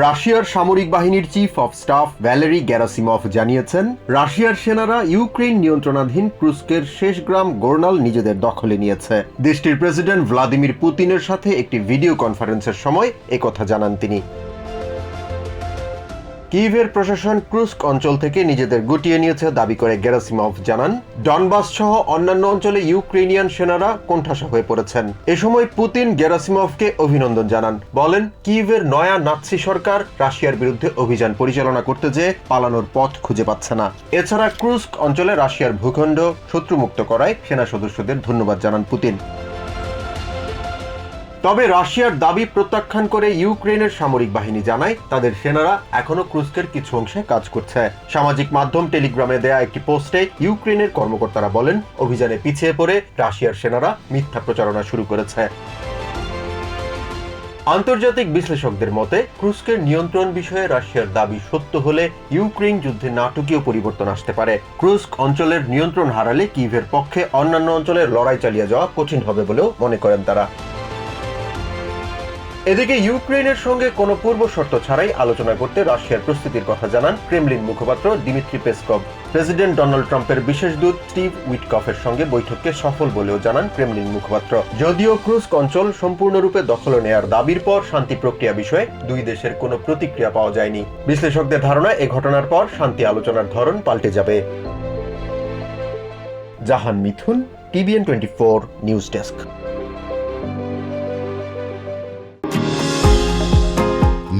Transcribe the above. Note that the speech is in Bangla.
রাশিয়ার সামরিক বাহিনীর chief of staff Valery Gerasimov জানিয়েছেন, রাশিয়ার সেনারা ইউক্রেন নিয়ন্ত্রণাধীন ক্রুস্কের শেষ গ্রাম গোর্নাল নিজেদের দখলে নিয়েছে। দেশটির প্রেসিডেন্ট ভ্লাদিমির পুতিনের সাথে একটি ভিডিও কনফারেন্সের সময় একথা জানান তিনি। কিভের প্রশাসন ক্রুস্ক অঞ্চল থেকে নিজেদের গুটিয়ে নিয়েছে দাবি করে গেরাসিমভ, জানান। ডনবাস সহ অন্যান্য অঞ্চলে ইউক্রেনিয়ান সেনারা কোণঠাসা হয়ে পড়েছেন। এ সময় পুতিন গেরাসিমভকে অভিনন্দন জানান। বলেন কিভের নয়া নাৎসি সরকার রাশিয়ার বিরুদ্ধে অভিযান পরিচালনা করতে যেয়ে পালানোর পথ খুঁজে পাচ্ছে না। এছাড়া ক্রুস্ক অঞ্চলে রাশিয়ার ভূখণ্ড শত্রুমুক্ত করায় সেনা সদস্যদের ধন্যবাদ জানান পুতিন। তবে রাশিয়ার দাবি প্রত্যাখ্যান করে ইউক্রেনের সামরিক বাহিনী জানায়, তাদের সেনারা এখনও ক্রুস্কের কিছু অংশে কাজ করছে। সামাজিক মাধ্যম টেলিগ্রামে দেয়া একটি পোস্টে ইউক্রেনের কর্মকর্তারা বলেন, অভিযানে পিছিয়ে পড়ে রাশিয়ার সেনারা মিথ্যা প্রচারণা শুরু করেছে। আন্তর্জাতিক বিশ্লেষকদের মতে, ক্রুস্কের নিয়ন্ত্রণ বিষয়ে রাশিয়ার দাবি সত্য হলে ইউক্রেন যুদ্ধে নাটকীয় পরিবর্তন আসতে পারে। ক্রুস্ক অঞ্চলের নিয়ন্ত্রণ হারালে কিভের পক্ষে অন্যান্য অঞ্চলের লড়াই চালিয়ে যাওয়া কঠিন হবে বলেও মনে করেন তারা। এদিকে ইউক্রেনের সঙ্গে কোনো পূর্ব শর্ত ছাড়াই আলোচনা করতে রাশিয়ার প্রস্তুতির কথা জানান ক্রেমলিন মুখপাত্র দিমিত্রি পেসকভ। প্রেসিডেন্ট ডোনাল্ড ট্রাম্পের বিশেষ দূত স্টিভ উইটকফের সঙ্গে বৈঠককে সফল বলেও জানান ক্রেমলিন মুখপাত্র। যদিও ক্রুস্ক অঞ্চল সম্পূর্ণরূপে দখল নেয়ার দাবির পর শান্তি প্রক্রিয়া বিষয়ে দুই দেশের কোনো প্রতিক্রিয়া পাওয়া যায়নি। বিশ্লেষকদের ধারণা, এ ঘটনার পর শান্তি আলোচনার ধরন পাল্টে যাবে। Jahan Mithun, TVN twenty four news desk.